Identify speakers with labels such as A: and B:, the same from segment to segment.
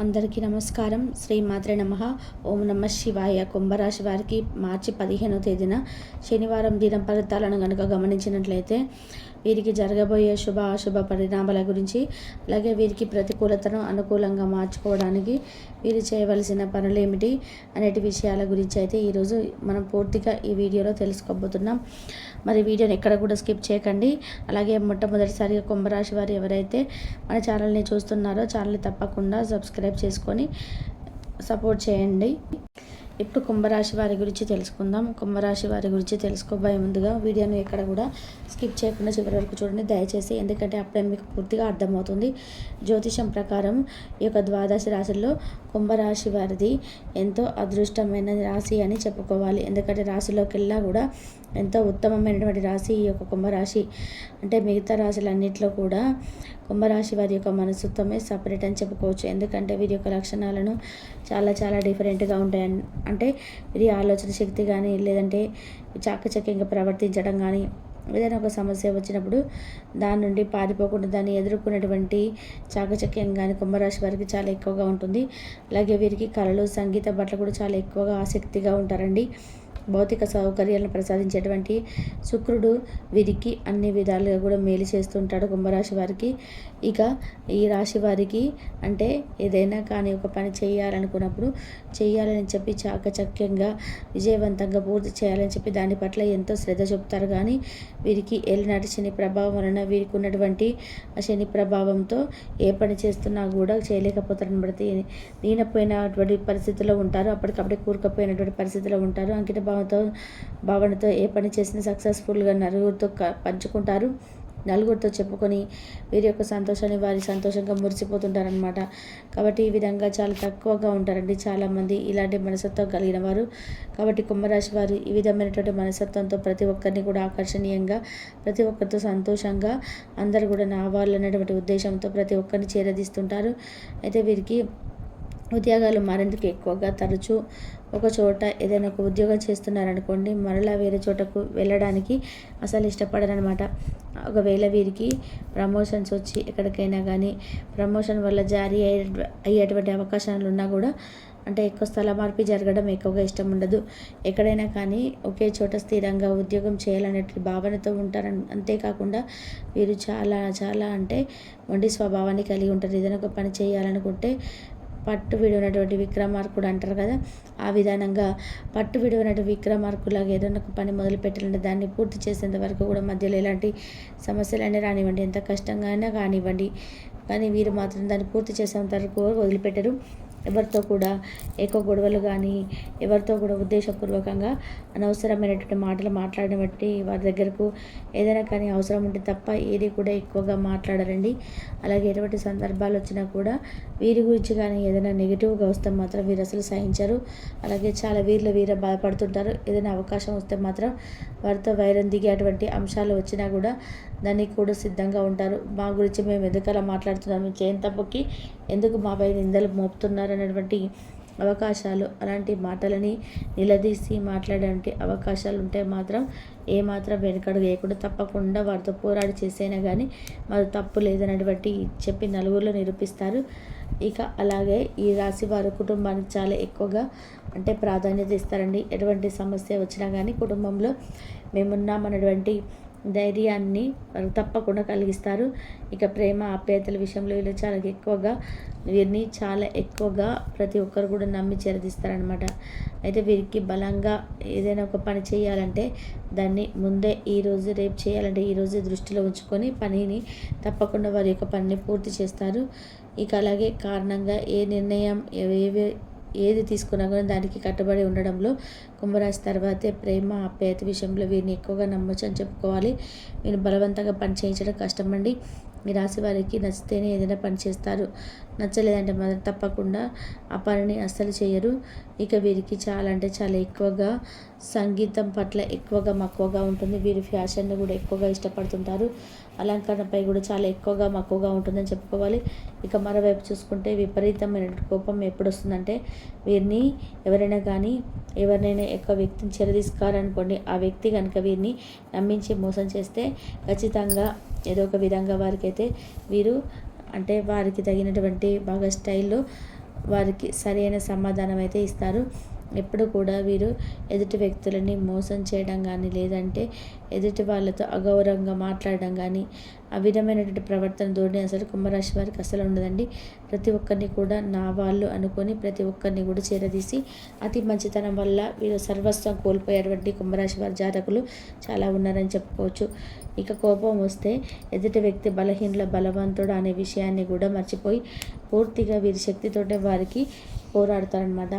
A: అందరికీ నమస్కారం. శ్రీ మాత్రే నమ. ఓం నమ శివాయ. కుంభరాశి వారికి మార్చి పదిహేనో తేదీన శనివారం దినం ఫలితాలను కనుక గమనించినట్లయితే వీరికి జరగబోయే శుభ అశుభ పరిణామాల గురించి అలాగే వీరికి ప్రతికూలతను అనుకూలంగా మార్చుకోవడానికి వీరు చేయవలసిన పనులు ఏమిటి అనేటి విషయాల గురించి అయితే ఈరోజు మనం పూర్తిగా ఈ వీడియోలో తెలుసుకోబోతున్నాం. మరి వీడియోని ఎక్కడ కూడా స్కిప్ చేయకండి. అలాగే మొట్టమొదటిసారిగా కుంభరాశి వారు ఎవరైతే మన ఛానల్ని చూస్తున్నారో ఛానల్ని తప్పకుండా సబ్స్క్రైబ్ చేసుకొని సపోర్ట్ చేయండి. ఇప్పుడు కుంభరాశి వారి గురించి తెలుసుకుందాం. కుంభరాశి వారి గురించి తెలుసుకోబోయే ముందుగా వీడియోను ఎక్కడ కూడా స్కిప్ చేయకుండా చివరి వరకు చూడండి. దయచేసి ఎందుకంటే అప్పుడే మీకు పూర్తిగా అర్థమవుతుంది. జ్యోతిషం ప్రకారం ఈ యొక్క ద్వాదశ రాశుల్లో కుంభరాశి వారిది ఎంతో అదృష్టమైన రాశి అని చెప్పుకోవాలి. ఎందుకంటే రాశిలోకెల్లా కూడా ఎంతో ఉత్తమమైనటువంటి రాశి ఈ యొక్క కుంభరాశి. అంటే మిగతా రాశులన్నింటిలో కూడా కుంభరాశి వారి యొక్క మనస్తత్వమే సపరేట్ అని చెప్పుకోవచ్చు. ఎందుకంటే వీరి యొక్క లక్షణాలను చాలా చాలా డిఫరెంట్గా ఉంటాయి అంటే వీరి ఆలోచన శక్తి కానీ లేదంటే చాకచక్యంగా ప్రవర్తించడం కానీ ఏదైనా ఒక సమస్య వచ్చినప్పుడు దాని నుండి పారిపోకుండా దాన్ని ఎదుర్కొనేటువంటి చాకచక్యం కానీ కుంభరాశి వారికి చాలా ఎక్కువగా ఉంటుంది. అలాగే వీరికి కళలు సంగీత పట్ల కూడా చాలా ఎక్కువగా ఆసక్తిగా ఉంటారండి. భౌతిక సౌకర్యాలను ప్రసాదించేటువంటి శుక్రుడు వీరికి అన్ని విధాలుగా కూడా మేలు చేస్తుంటాడు కుంభరాశి వారికి. ఇక ఈ రాశి వారికి అంటే ఏదైనా కానీ ఒక పని చేయాలనుకున్నప్పుడు చేయాలని చెప్పి చాకచక్యంగా విజయవంతంగా పూర్తి చేయాలని చెప్పి దాని పట్ల ఎంతో శ్రద్ధ చూపుతారు. కానీ వీరికి ఏలినాటి శని ప్రభావం వలన వీరికి ఉన్నటువంటి ఆ శని ప్రభావంతో ఏ పని చేస్తున్నా కూడా చేయలేకపోతారని బట్టి దీనపోయినటువంటి పరిస్థితిలో ఉంటారు. అప్పటికప్పుడే కూరుకపోయినటువంటి పరిస్థితిలో ఉంటారు. అంకిత భావంతో భావనతో ఏ పని చేసినా సక్సెస్ఫుల్గా నలుగురితో పంచుకుంటారు. నలుగురితో చెప్పుకొని వీరి యొక్క సంతోషాన్ని వారి సంతోషంగా మురిసిపోతుంటారనమాట కాబట్టి ఈ విధంగా చాలా తక్కువగా ఉంటారండి చాలామంది ఇలాంటి మనసత్వం కలిగిన వారు. కాబట్టి కుంభరాశి వారు ఈ విధమైనటువంటి మనసత్వంతో ప్రతి ఒక్కరిని కూడా ఆకర్షణీయంగా ప్రతి ఒక్కరితో సంతోషంగా అందరు కూడా నా వాళ్ళు అనేటువంటి ఉద్దేశంతో ప్రతి ఒక్కరిని చేరదీస్తుంటారు. అయితే వీరికి ఉద్యోగాలు మారేందుకు ఎక్కువగా తరచూ ఒక చోట ఏదైనా ఒక ఉద్యోగం చేస్తున్నారనుకోండి మరలా వేరే చోటకు వెళ్ళడానికి అసలు ఇష్టపడరనమాట. ఒకవేళ వీరికి ప్రమోషన్స్ వచ్చి ఎక్కడికైనా కానీ ప్రమోషన్ వల్ల జారీ అయ్యే అయ్యేటువంటి అవకాశాలు ఉన్నా కూడా అంటే ఎక్కువ స్థల మార్పి జరగడం ఎక్కువగా ఇష్టం ఉండదు. ఎక్కడైనా కానీ ఒకే చోట స్థిరంగా ఉద్యోగం చేయాలనే భావనతో ఉంటారు అంతేకాకుండా వీరు చాలా చాలా అంటే వంటి స్వభావాన్ని కలిగి ఉంటారు. ఏదైనా ఒక పని చేయాలనుకుంటే పట్టు విడినటువంటి విక్రమార్కుడు అంటారు కదా ఆ విధానంగా పట్టు విడవనటువంటి విక్రమార్కులాగా ఏదైనా ఒక పని మొదలు పెట్టాలంటే దాన్ని పూర్తి చేసేంత వరకు కూడా మధ్యలో ఎలాంటి సమస్యలైనా రానివ్వండి ఎంత కష్టంగా అయినా కానివ్వండి. కానీ వీరు మాత్రం దాన్ని పూర్తి చేసేంత వరకు వదిలిపెట్టరు. ఎవరితో కూడా ఎక్కువ గొడవలు కానీ ఎవరితో కూడా ఉద్దేశపూర్వకంగా అనవసరమైనటువంటి మాటలు మాట్లాడడం బట్టి వారి దగ్గరకు ఏదైనా కానీ అవసరం ఉంటే తప్ప ఏది కూడా ఎక్కువగా మాట్లాడరండి. అలాగే ఎటువంటి సందర్భాలు వచ్చినా కూడా వీరి గురించి కానీ ఏదైనా నెగిటివ్గా వస్తే మాత్రం వీరు అసలు సహించరు. అలాగే చాలా వీరిలో వీర బాధపడుతుంటారు. ఏదైనా అవకాశం వస్తే మాత్రం వారితో వైరం దిగేటువంటి అంశాలు వచ్చినా కూడా దానికి కూడా సిద్ధంగా ఉంటారు. మా గురించి మేము ఎందుకలా మాట్లాడుతున్నాము? చేయని తప్పకి ఎందుకు మాపై నిందలు మోపుతున్నారు అనేటువంటి అవకాశాలు అలాంటి మాటలని నిలదీసి మాట్లాడే అవకాశాలు ఉంటే మాత్రం ఏమాత్రం వెనుకడు వేయకుండా తప్పకుండా వారితో పోరాడి చేసైనా కానీ మాది తప్పు లేదనేటువంటి చెప్పి నలుగురిలో నిరూపిస్తారు. ఇక అలాగే ఈ రాశి వారు కుటుంబానికి చాలా ఎక్కువగా అంటే ప్రాధాన్యత ఇస్తారండి. ఎటువంటి సమస్య వచ్చినా కానీ కుటుంబంలో మేమున్నామనేటువంటి ధైర్యాన్ని వారు తప్పకుండా కలిగిస్తారు. ఇక ప్రేమ ఆప్యాయతల విషయంలో వీళ్ళు చాలా ఎక్కువగా వీరిని చాలా ఎక్కువగా ప్రతి ఒక్కరు కూడా నమ్మి చేరదీస్తారనమాట అయితే వీరికి బలంగా ఏదైనా ఒక పని చేయాలంటే దాన్ని ముందే ఈరోజు రేపు చేయాలంటే ఈరోజు దృష్టిలో ఉంచుకొని పనిని తప్పకుండా వారి యొక్క పనిని పూర్తి చేస్తారు. ఇక అలాగే కారణంగా ఏ నిర్ణయం ఏవే ఏది తీసుకున్నా కూడా దానికి కట్టుబడి ఉండడంలో కుంభరాశి తర్వాతే ప్రేమ ఆప్యాయత విషయంలో వీరిని ఎక్కువగా నమ్మొచ్చు అని చెప్పుకోవాలి. వీరిని బలవంతంగా పని చేయించడం కష్టమండి. ఈ రాశి వారికి నచ్చితేనే ఏదైనా పని చేస్తారు. నచ్చలేదంటే మాత్రం తప్పకుండా ఆ పనిని అస్సలు చేయరు. ఇక వీరికి చాలా అంటే చాలా ఎక్కువగా సంగీతం పట్ల ఎక్కువగా మక్కువగా ఉంటుంది. వీరి ఫ్యాషన్ని కూడా ఎక్కువగా ఇష్టపడుతుంటారు. అలంకరణపై కూడా చాలా ఎక్కువగా మక్కువగా ఉంటుందని చెప్పుకోవాలి. ఇక మరోవైపు చూసుకుంటే విపరీతమైన కోపం ఎప్పుడు వస్తుందంటే వీరిని ఎవరైనా కానీ ఎవరినైనా ఎక్కువ వ్యక్తిని చెరదీసుకోవాలనుకోండి ఆ వ్యక్తి కనుక వీరిని నమ్మించి మోసం చేస్తే ఖచ్చితంగా ఏదో ఒక విధంగా వారికైతే వీరు అంటే వారికి తగినటువంటి బాగా స్టైల్లో వారికి సరైన సమాధానం అయితే ఇస్తారు. ఎప్పుడు కూడా వీరు ఎదుటి వ్యక్తులని మోసం చేయడం కానీ లేదంటే ఎదుటి వాళ్ళతో అగౌరవంగా మాట్లాడడం కానీ ఆ విధమైనటువంటి ప్రవర్తన ధోరణి అసలు కుంభరాశి వారికి అసలు ఉండదండి. ప్రతి ఒక్కరిని కూడా నా వాళ్ళు అనుకొని ప్రతి ఒక్కరిని కూడా చేరదీసి అతి మంచితనం వల్ల వీరు సర్వస్వం కోల్పోయేటువంటి కుంభరాశి వారి జాతకులు చాలా ఉన్నారని చెప్పుకోవచ్చు. ఇక కోపం వస్తే ఎదుటి వ్యక్తి బలహీనుల బలవంతుడు అనే విషయాన్ని కూడా మర్చిపోయి పూర్తిగా వీరి శక్తితోటే వారికి పోరాడతారనమాట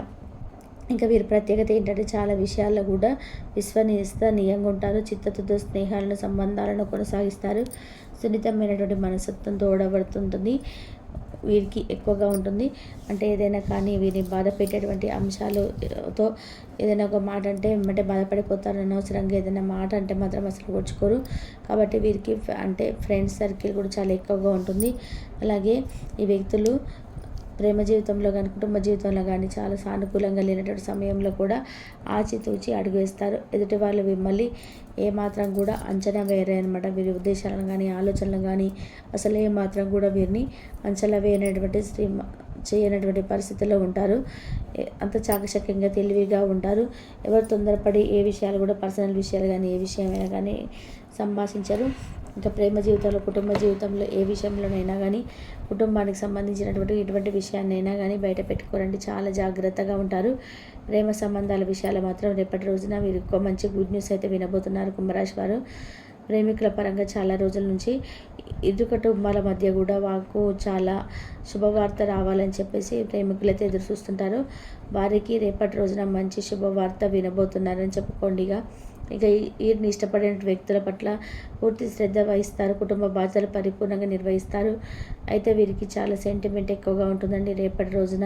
A: ఇంకా వీరి ప్రత్యేకత ఏంటంటే చాలా విషయాల్లో కూడా విశ్వనీయంగా ఉంటారు చిత్తతో స్నేహాలను సంబంధాలను కొనసాగిస్తారు. సున్నితమైనటువంటి మనసత్వం తోడబడుతుంటుంది వీరికి ఎక్కువగా ఉంటుంది. అంటే ఏదైనా కానీ వీరిని బాధ పెట్టేటువంటి అంశాలతో ఏదైనా ఒక మాట అంటే వెంటనే బాధపడిపోతారు. అనవసరంగా ఏదైనా మాట అంటే మాత్రం అసలు ఓడ్చుకోరు కాబట్టి వీరికి అంటే ఫ్రెండ్స్ సర్కిల్ కూడా చాలా ఎక్కువగా ఉంటుంది. అలాగే ఈ వ్యక్తులు ప్రేమ జీవితంలో కానీ కుటుంబ జీవితంలో కానీ చాలా సానుకూలంగా లేనటువంటి సమయంలో కూడా ఆచితూచి అడుగు వేస్తారు. ఎదుటి వాళ్ళు మిమ్మల్ని ఏమాత్రం కూడా అంచనా వేరే అనమాట వీరి ఉద్దేశాలను కానీ ఆలోచనలు కానీ అసలు ఏమాత్రం కూడా వీరిని అంచనా వేయనటువంటి శ్రీ చేయనటువంటి పరిస్థితుల్లో ఉంటారు. అంత చాకచక్యంగా తెలివిగా ఉంటారు. ఎవరు తొందరపడి ఏ విషయాలు కూడా పర్సనల్ విషయాలు కానీ ఏ విషయమైనా కానీ సంభాషించరు. ఇంకా ప్రేమ జీవితంలో కుటుంబ జీవితంలో ఏ విషయంలోనైనా కానీ కుటుంబానికి సంబంధించినటువంటి ఎటువంటి విషయాన్నైనా కానీ బయట పెట్టుకోరండి. చాలా జాగ్రత్తగా ఉంటారు. ప్రేమ సంబంధాల విషయాలు మాత్రం రేపటి రోజున మీరు ఎక్కువ మంచి గుడ్ న్యూస్ అయితే వినబోతున్నారు కుంభరాశి వారు. ప్రేమికుల పరంగా చాలా రోజుల నుంచి ఇరు కుటుంబాల మధ్య కూడా వాకు చాలా శుభవార్త రావాలని చెప్పేసి ప్రేమికులు అయితే ఎదురు చూస్తుంటారు. వారికి రేపటి రోజున మంచి శుభవార్త వినబోతున్నారని చెప్పుకోండిగా. ఇక వీరిని ఇష్టపడిన వ్యక్తుల పట్ల పూర్తి శ్రద్ధ వహిస్తారు కుటుంబ బాధ్యతలు పరిపూర్ణంగా నిర్వహిస్తారు. అయితే వీరికి చాలా సెంటిమెంట్ ఎక్కువగా ఉంటుందండి. రేపటి రోజున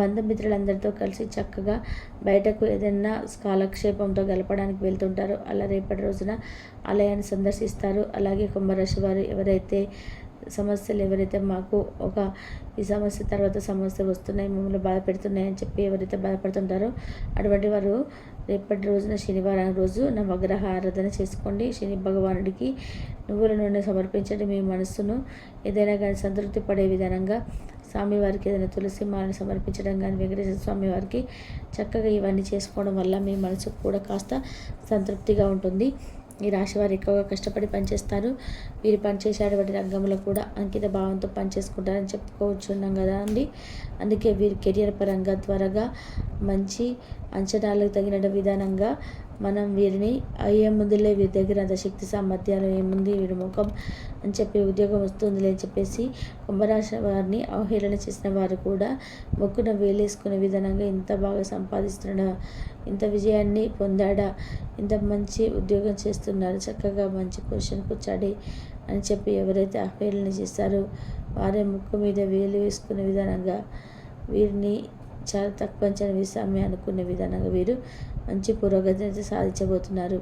A: బంధుమిత్రులందరితో కలిసి చక్కగా బయటకు ఏదైనా కాలక్షేపంతో గలపడానికి వెళ్తుంటారు. అలా రేపటి రోజున ఆలయాన్ని సందర్శిస్తారు. అలాగే కుంభరాశి వారు ఎవరైతే సమస్యలు ఎవరైతే మాకు ఒక ఈ సమస్య తర్వాత సమస్య వస్తున్నాయి మమ్మల్ని బాధపెడుతున్నాయి అని చెప్పి ఎవరైతే బాధపడుతుంటారో అటువంటి వారు రేపటి రోజున శనివారం రోజు నవగ్రహ ఆరాధన చేసుకోండి. శని భగవానుడికి నువ్వుల నూనె సమర్పించండి. మీ మనస్సును ఏదైనా కానీ సంతృప్తి పడే విధానంగా స్వామివారికి ఏదైనా తులసి మాలను సమర్పించడం కానీ వెంకటేశ్వర స్వామి వారికి చక్కగా ఇవన్నీ చేసుకోవడం వల్ల మీ మనసుకు కూడా కాస్త సంతృప్తిగా ఉంటుంది. ఈ రాశి వారు ఎక్కువగా కష్టపడి పనిచేస్తారు. వీరు పనిచేసేటువంటి రంగంలో కూడా అంకిత భావంతో పనిచేసుకుంటారని చెప్పుకోవచ్చున్నాం కదా అండి. అందుకే వీరి కెరియర్ పరంగా త్వరగా మంచి అంచనాలకు తగిన విధానంగా మనం వీరిని అయ్యే ముందులే వీరి దగ్గర అంత శక్తి సామర్థ్యాలు ఏముంది వీరి ముఖం అని చెప్పి ఉద్యోగం వస్తుందిలే అని చెప్పేసి కుంభరాశి వారిని అవహేళన చేసిన వారు కూడా మొక్కున వేలేసుకునే విధానంగా ఇంత బాగా సంపాదిస్తున్నాడా ఇంత విజయాన్ని పొందాడా ఇంత మంచి ఉద్యోగం చేస్తున్నారు చక్కగా మంచి పొజిషన్ కూర్చాడి అని చెప్పి ఎవరైతే అవహేళన చేస్తారో వారే ముక్కు మీద వేలు వేసుకునే విధానంగా వీరిని చాలా తక్కువ అంచనా అనుకునే విధానంగా వీరు మంచి పురోగతిని అయితే సాధించబోతున్నారు.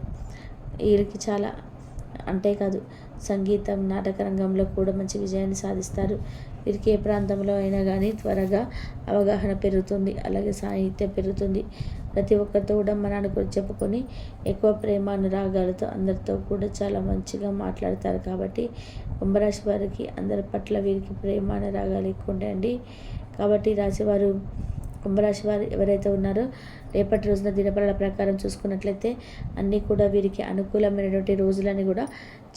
A: వీరికి చాలా అంతేకాదు సంగీతం నాటక రంగంలో కూడా మంచి విజయాన్ని సాధిస్తారు. వీరికి ఏ ప్రాంతంలో అయినా కానీ త్వరగా అవగాహన పెరుగుతుంది అలాగే సాహిత్యం పెరుగుతుంది. ప్రతి ఒక్కరితో కూడా మనాన్ని గురించి చెప్పుకొని ఎక్కువ ప్రేమ అనురాగాలతో అందరితో కూడా చాలా మంచిగా మాట్లాడతారు కాబట్టి కుంభరాశి వారికి అందరి పట్ల వీరికి ప్రేమ అనురాగాలు ఎక్కువ ఉంటాయండి. కాబట్టి రాశివారు కుంభరాశి వారు ఎవరైతే ఉన్నారో రేపటి రోజున దినపరాల ప్రకారం చూసుకున్నట్లయితే అన్నీ కూడా వీరికి అనుకూలమైనటువంటి రోజులని కూడా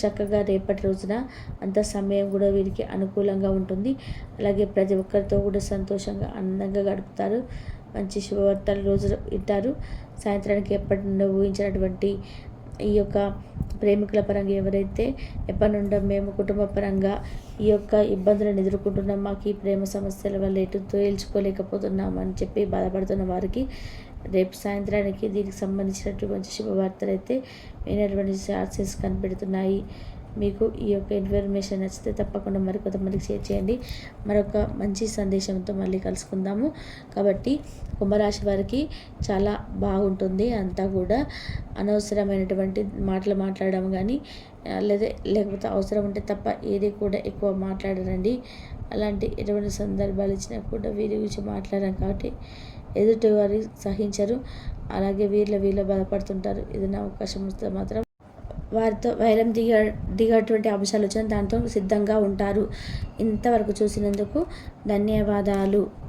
A: చక్కగా రేపటి రోజున అంత సమయం కూడా వీరికి అనుకూలంగా ఉంటుంది. అలాగే ప్రతి ఒక్కరితో కూడా సంతోషంగా ఆనందంగా గడుపుతారు. మంచి శుభవార్తలు రోజు వింటారు. సాయంత్రానికి ఎప్పటి నుండి ఊహించినటువంటి ఈ యొక్క ప్రేమికుల పరంగా ఎవరైతే ఎప్పటినుండో మేము కుటుంబ పరంగా ఈ యొక్క ఇబ్బందులను ఎదుర్కొంటున్నాం మాకు ఈ ప్రేమ సమస్యల వల్ల ఎటు తేల్చుకోలేకపోతున్నాం అని చెప్పి బాధపడుతున్న వారికి రేపు సాయంత్రానికి దీనికి సంబంధించినటువంటి శుభవార్తలు అయితే వినటువంటి చార్జెస్ కనిపెడుతున్నాయి. మీకు ఈ యొక్క ఇన్ఫర్మేషన్ నచ్చితే తప్పకుండా మరికొంతమందికి షేర్ చేయండి. మరొక మంచి సందేశంతో మళ్ళీ కలుసుకుందాము. కాబట్టి కుంభరాశి వారికి చాలా బాగుంటుంది అంతా కూడా. అనవసరమైనటువంటి మాటలు మాట్లాడడం కానీ లేదా లేకపోతే అవసరం ఉంటే తప్ప ఏది కూడా ఎక్కువ మాట్లాడరండి. అలాంటి ఎటువంటి సందర్భాలు ఇచ్చినా కూడా వీరి గురించి మాట్లాడడం కాబట్టి ఎదుటి వారి సహించరు. అలాగే వీళ్ళ వీళ్ళ బాధపడుతుంటారు. ఏదైనా అవకాశం వస్తే మాత్రం వారితో వైరం దిగ దిగేటువంటి అంశాలు వచ్చిన దాంతో సిద్ధంగా ఉంటారు. ఇంతవరకు చూసినందుకు ధన్యవాదాలు.